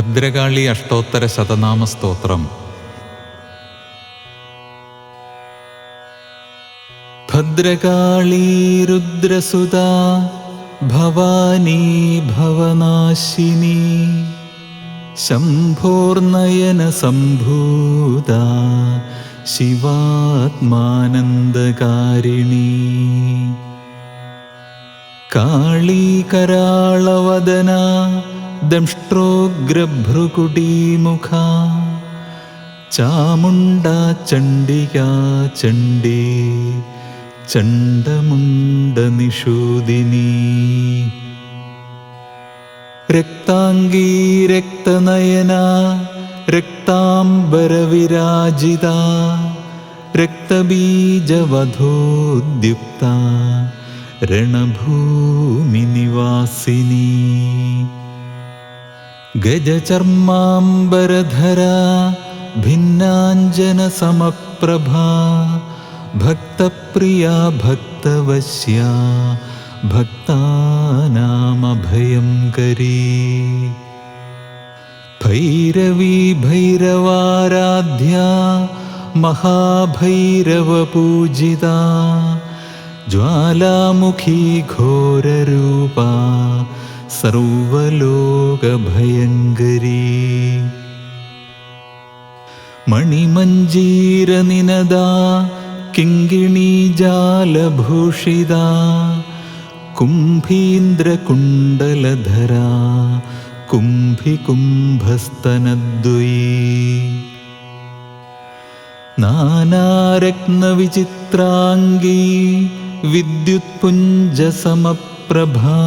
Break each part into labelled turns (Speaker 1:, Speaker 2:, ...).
Speaker 1: ഭദ്രകാളി അഷ്ടോത്തര ശതനാമ സ്തോത്രം. ഭദ്രകാളീ രുദ്രസുതാ ഭവാനീ ഭവനാശിനി ശംഭോർനയന സംഭൂത ശിവാത്മാനന്ദകാരിണി. കാളീകരാളവദന ദംഷ്ട്രോഗ്രഭ്രുകുടീമുഖ ചാമുണ്ടാ ചണ്ഡികാ ചണ്ഡീ. ചണ്ഡമുണ്ടനിഷൂദിനി. രക്താംഗീ രക്തനയന. രക്താംബരവിരാജിത. രക്തബീജവധോദ്യുക്ത. രണഭൂമിനിവാസിനി. गजचर्माम्बरधरा भिन्नाञ्जनसमप्रभा भक्तप्रिया भक्तवश्या भक्तानामभयङ्करी भैरवी भैरवाराध्या महाभैरवपूजिता ज्वालामुखी घोररूपा സർവലോകഭയങ്കരീ. മണിമഞ്ജീരനിനദ കിങ്കിണീജാലഭൂഷിത കുംഭീന്ദ്രകുണ്ടലധര കുംഭികുംഭസ്തനദ്വയീ നാനാരത്നവിചിത്രാംഗീ വിദ്യുത്പുഞ്ജസമപ്രഭാ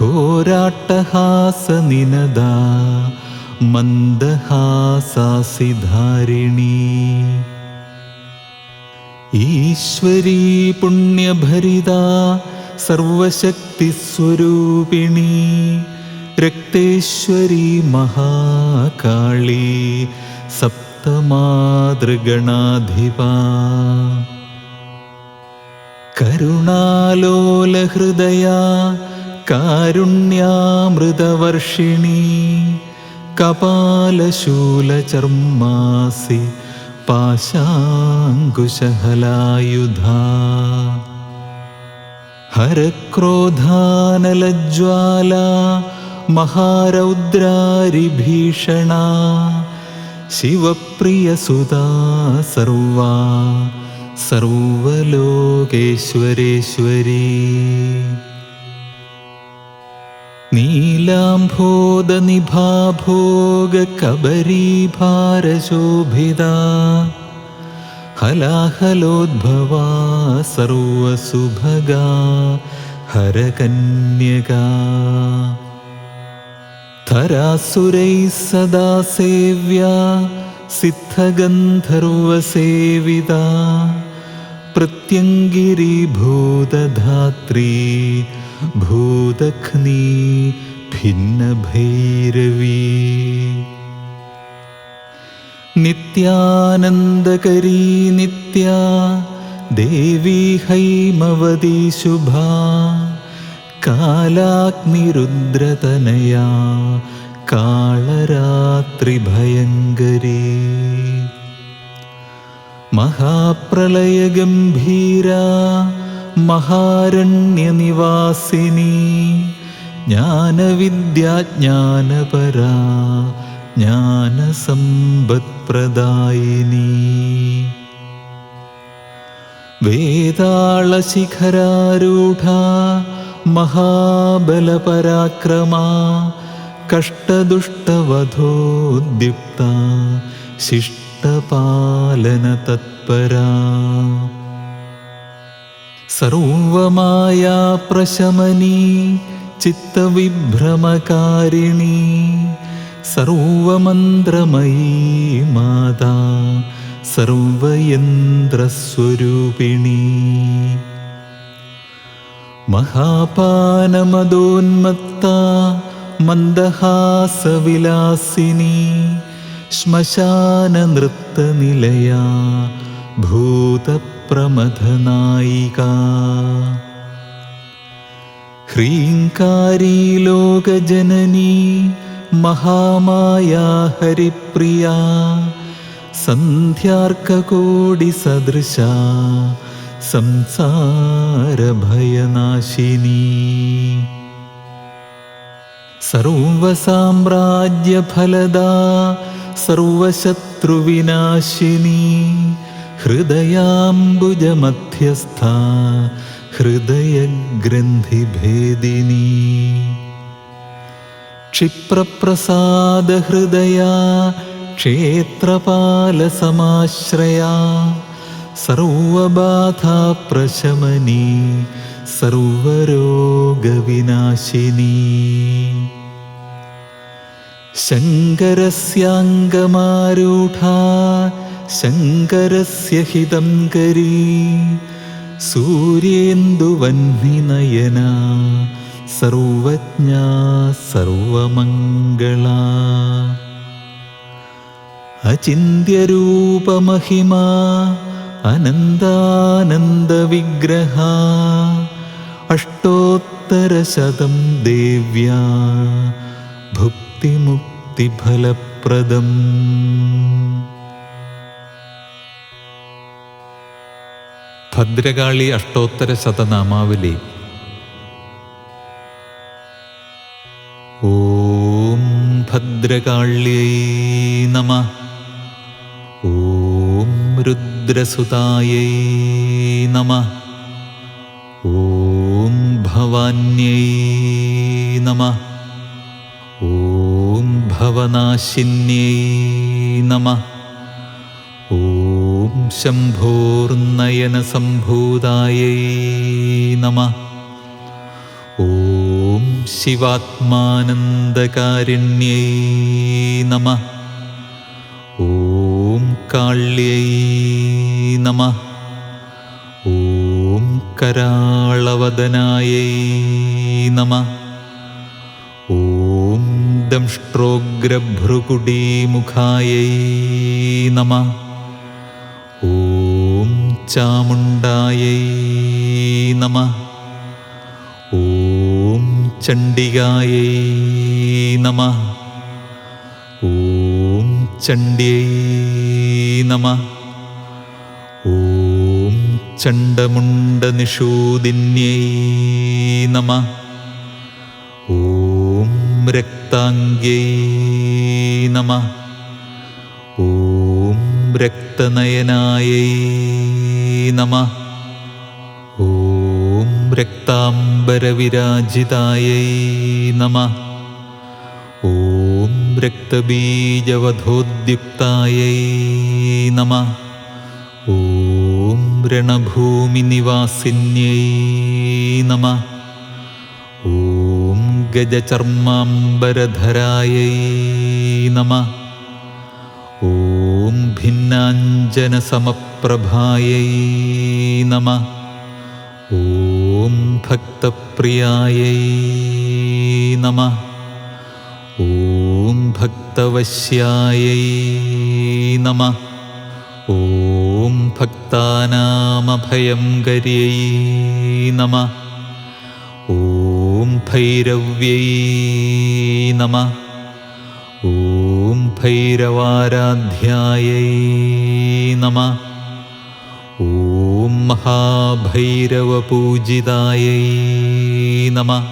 Speaker 1: ഘോരാട്ടഹാസനിനദ മന്ദഹാസാസിധാരിണീ. ഈശ്വരീ പുണ്യഭരിത സർവശക്തിസ്വരൂപിണി രക്തേശ്വരി മഹാകാളി സപ്തമാതൃഗണാധിപാ. കരുണാലോലഹൃദയ കാരുണ്യാമൃതവർഷിണി കപാലശൂലചർമാസി പാശാങ്കുശഹലായുധാ. ഹരക്രോധാനലജ്വാല മഹാരൗദ്രാരിഭീഷണ ശിവപ്രിയസുതാ സർവാ സർവലോകേശ്വരേശ്വരീ. नीलाम्भोदनिभाभोगकबरीभारशोभिदा हलाहलोद्भवा सर्वसुभगा। हरकन्यका। धरासुरैः सदा सेव्या। सिद्धगन्धर्वसेविता। प्रत्यङ्गिरीभूतधात्री। ഭൂതഘ്നീ ഭിന്നഭൈരവീ. നിത്യാനന്ദകരീ നിത്യ ദേവീ ഹൈമവതി ശുഭാ. കാലാഗ്നിരുദ്രതനയാ കാളരാത്രിഭയങ്കരീ. മഹാപ്രളയഗംഭീരാ മഹാരണ്യനിവാസിനി ജ്ഞാനവിദ്യാജ്ഞാനപരാ ജ്ഞാനസമ്പത്പ്രദായിനി. വേതാളശിഖരാരൂഢ മഹാബലപരാക്രമാ കഷ്ടദുഷ്ടവധോദ്യുക്ത ശിഷ്ടപാലനതത്പരാ. സർവമായാ പ്രശമനീ ചിത്തവിഭ്രമകാരിണി. സർവമന്ത്രമയീ മാതാ സർവയന്ത്രസ്വരൂപിണീ. മഹാപാനമദോന്മത്ത മന്ദഹാസവിലാസിനി. ശ്മശാനനൃത്തനിലയാ പ്രമഥനായിക. ഹ്രീങ്കാരി ലോകജനനീ മഹാമായ ഹരിപ്രിയ. സന്ധ്യാർക്കകോടി സദൃശ സംസാരഭയനാശിനി. സർവസാമ്രാജ്യഫലദ സർവശത്രുവിനാശിനി. हृदयाम्बुजमध्यस्था हृदयग्रन्थिभेदिनी क्षिप्रप्रसादहृदया क्षेत्रपालसमाश्रया सर्वबाधाप्रशमनी सर्वरोगविनाशिनी शङ्करस्याङ्गमारूढा शङ्करस्य हितं करी सूर्येन्दुवह्निनयना सर्वज्ञा सर्वमङ्गला। अचिन्त्यरूपमहिमा अनन्दानन्दविग्रहा अष्टोत्तरशतं देव्या भुक्तिमुक्तिफलप्रदम् ഭദ്രകാളി അഷ്ടോത്തര ശതനാമാവലി. ഓം ഭദ്രകാള്യൈ നമ. ഓം രുദ്രസുതായൈ നമ. ഓം ഭവാന്യൈ നമ. ഓം ഭവനാശിന്യൈ നമ. ഓം ശംഭോർനയനസംഭൂതായൈ നമ. ഓം ശിവാത്മാനന്ദകാരിണ്യൈ നമ. ഓം കാള്യൈ നമ. ഓം കരാളവദനായൈ നമ. ഓം ദംഷ്ട്രോഗ്രഭ്രുകുടീമുഖായൈ നമ. ഓം ചാമുണ്ടായൈ നമ. ഓം ചണ്ഡികായൈ നമ. ഓം ചണ്ഡ്യൈ നമ. ഓം ചണ്ഡമുണ്ടനിഷൂദിന്യൈ നമ. ഓം രക്താംഗ്യൈ നമ. ഓം രക്തനയനായൈ നമ. ഓം രക്താംബരവിരാജിതായൈ നമ. ഓം രക്തബീജവധോദ്യുക്തായൈ നമ. ഓം രണഭൂമിനിവാസിന്യൈ നമ. ഓം ഗജചർമാംബരധരായൈ നമ. ഓം ഭിന്നാഞ്ജനസമപ്രഭായൈ നമ. ഓം ഭക്തപ്രിയായൈ നമ. ഓം ഭക്തവശ്യായൈ നമ. ഓം ഭക്താനാമഭയംകര്यै നമ. ഓം ഭൈരവ്യൈ നമ. ഓം ഭൈരവാരാധ്യായൈ നമ. ഓം മഹാഭൈരവപൂജിതായൈ നമ.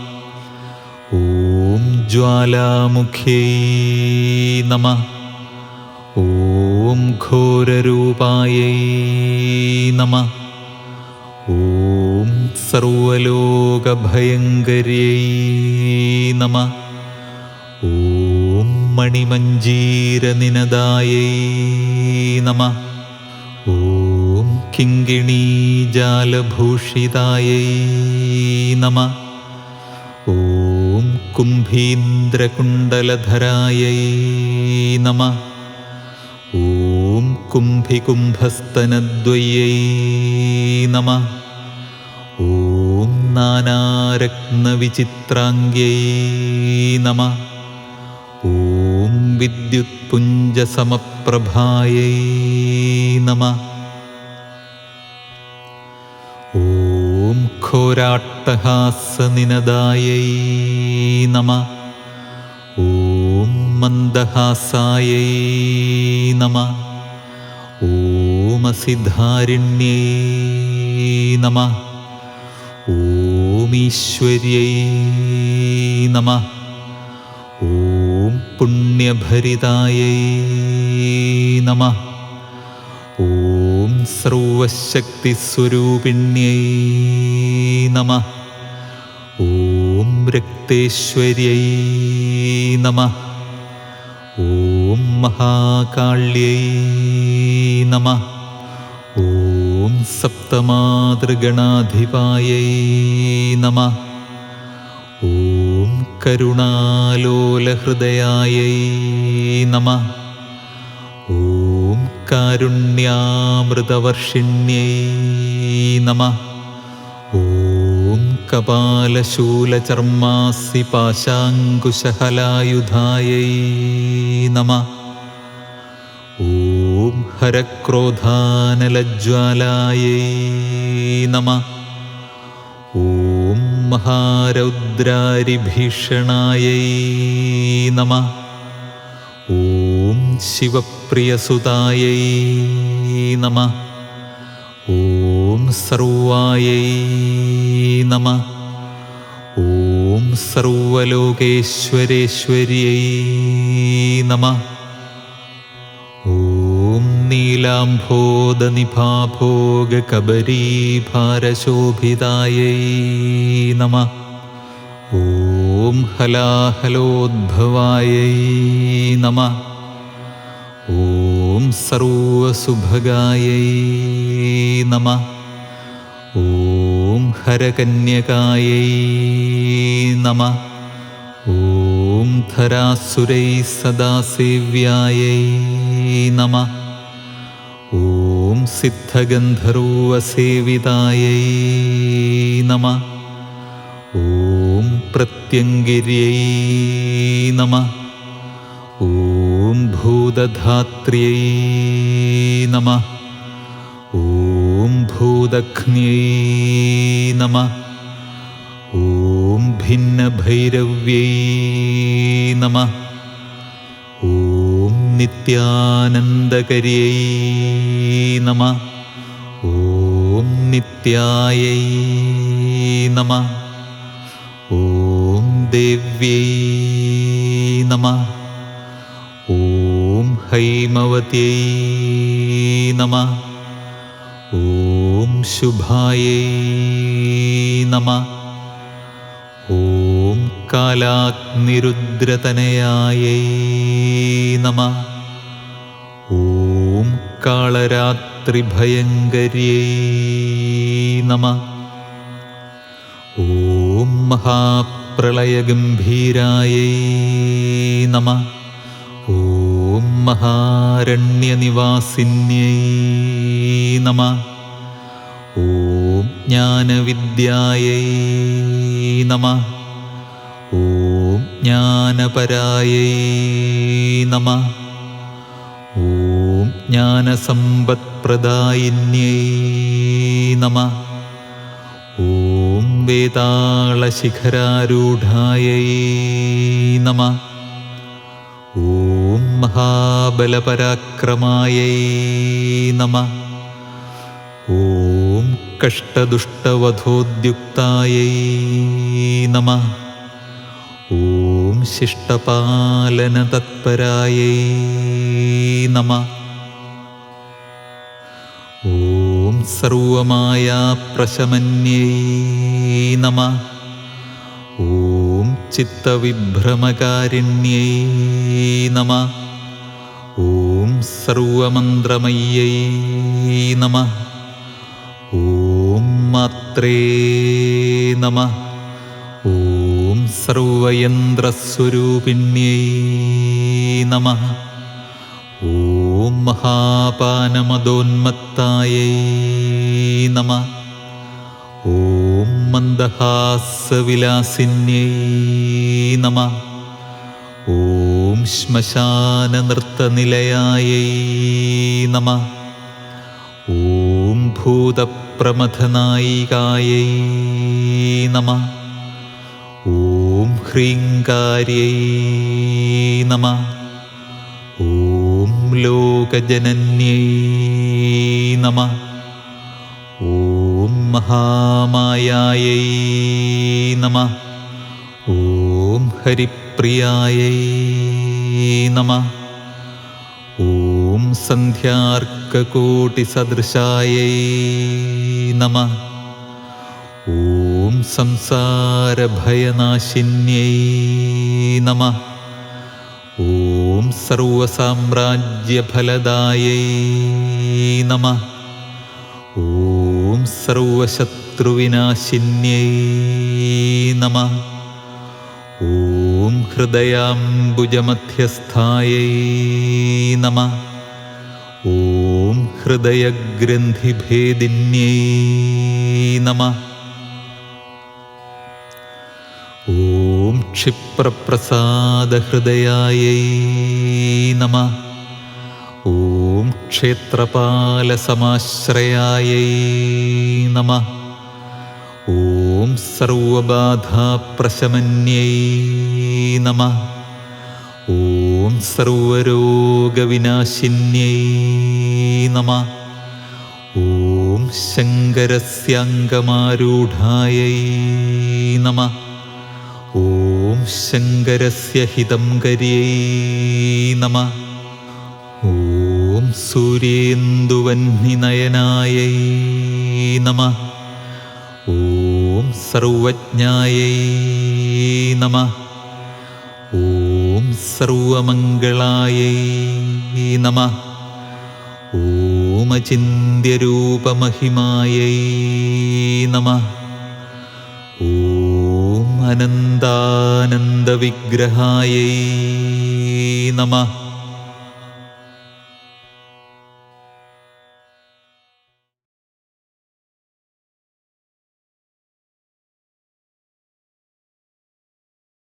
Speaker 1: ഓം ജ്വാലാമുഖ്യൈ നമ. ഓം ഘോരരൂപായൈ നമ. ഓം സർവലോകഭയങ്കരിयै നമ. ഓം മണിമഞ്ജീരനിനദായൈ നമ. ഓം കിങ്കിണീജാലഭൂഷിതായൈ നമ. ഓം കുംഭീന്ദ്രകുണ്ടലധരായൈ നമ. ഓം കുംഭികുംഭസ്തനദ്വയ്യൈ നമ. ഓം നാനാരത്നവിചിത്രാംഗ്യൈ നമ. ഓം വിദ്യുത്പുഞ്ജസമപ്രഭായൈ നമ. ഘോരാട്ടഹാസനിനദായൈ നമ. ഓം മന്ദഹാസായൈ നമ. ഓം അസിധാരിണ്യൈ നമ. ഓം ഈശ്വര്യൈ നമ. ഓം പുണ്യഭരിതായൈ നമ. സർവശക്തിസ്വരൂപിണ്യൈ നമ. ഓം രക്തേശ്വര്യൈ നമ. ഓം മഹാകാള്യൈ നമ. ഓം സപ്തമാതൃഗണാധിപായൈ നമ. ഓം കരുണാലോലഹൃദയായൈ നമ. കാരുണ്യാമൃതവർഷിണ്യൈ നമ. ഓം കപാലശൂലചർമാസി പാശാങ്കുശഹലായുധായൈ നമ. ഓം ഹരക്രോധാനലജ്വാലായൈ നമ. ഓം മഹാരൗദ്രാരിഭീഷണായൈ നമ. ഓം ശിവപ്രിയസുതായൈ നമ. ഓം സർവായൈ നമ. ഓം സർവലോകേശ്വരേശ്വര്യൈ നമ. ഓം നീലാംഭോദനിഭാഭോഗകബരീഭാരശോഭിതായൈ നമ. ഓം ഹലാഹലോദ്ഭവായൈ ॐ सर्वासुभगायै हरकन्यकायै धरासुरै सदासेव्यायै सिद्धगन्धर्वसेवितायै ॐ प्रत्यङ्गिर्यै नम। ॐ भूदधात्र्यै नम। ॐ भूदघ्न्यै नम। ॐ भिन्नभैरव्यै नम। ॐ नित्यानन्दकर्यै नम। ॐ नित्यायै देव्यै नमः। ഓം ഹൈമവത്യൈ നമ. ഓം ശുഭായൈ നമ. ഓം കാലാഗ്നിരുദ്രതനയായൈ നമ. ഓം കാളരാത്രിഭയങ്കരിयै നമ. ഓം മഹാപ്രളയഗംഭീരായൈ നമ. ഓം മഹാരണ്യനിവാസിന്യൈ നമ ഓം ജ്ഞാനവിദ്യായൈ നമ ഓം ജ്ഞാനപരായൈ നമ ഓം ജ്ഞാനസമ്പത്പ്രദായിന്യൈ നമ ഓം വേതാളശിഖരാരൂഢായൈ നമ ഓം മഹാബലപരാക്രമായൈ നമ ഓം കഷ്ടദുഷ്ടവധോദ്യുക്തായൈ നമ ഓം ശിഷ്ടപാലനതത്പരായൈ നമ ഓം സർവമായാപ്രശമന്യൈ നമ ചിത്തവിഭ്രമകാരിണ്യൈ നമ. ഓം സർവമന്ത്രമയ്യൈ നമ. ഓം മാത്രേ നമ. ഓം സർവയന്ത്രസ്വരൂപിണ്യൈ നമ. ഓം മഹാപാനമദോന്മത്തായൈ നമ. മന്ദഹാസവിലാസിന്യൈ നമ ഓം ശ്മശാനനൃത്തനിലയായൈ നമ ഓം ഭൂതപ്രമഥനായികായൈ നമ ഓം ഹ്രീങ്കാര്यै നമ ഓം ലോകജനന്യൈ നമ മഹാമായായൈ നമ. ഓം ഹരിപ്രിയായൈ നമ. ഓം സന്ധ്യാർക്കകോട്ടിസദൃശായൈ നമ. ഓം സംസാരഭയനാശിന്യൈ നമ. ഓം സർവസാമ്രാജ്യഫലദായൈ നമ. सर्वशत्रुविनाशिन्यै नमः। ॐ हृदयाम्बुजमध्यस्थायै नमः। ॐ हृदयग्रन्थिभेदिन्यै नमः। ॐ क्षिप्रप्रसादहृदयायै नमः। क्षेत्रपालसमाश्रयायै नमः ॐ सर्वबाधाप्रशमन्यै नमः ॐ सर्वरोगविनाशिन्यै नमः ॐ शङ्करस्याङ्गमारूढायै नमः ॐ शङ्करस्य हितं कर्यै नमः ഓം സൂര്യേന്ദുവന്നിനയനായൈ നമ. ഓം സർവജ്ഞായ നമ. ഓം സർവമംഗളായ നമ. ഓമചിന്യരൂപമഹിമായൈ നമ. ഓം അനന്താനന്ദവിഗ്രഹായൈ നമ.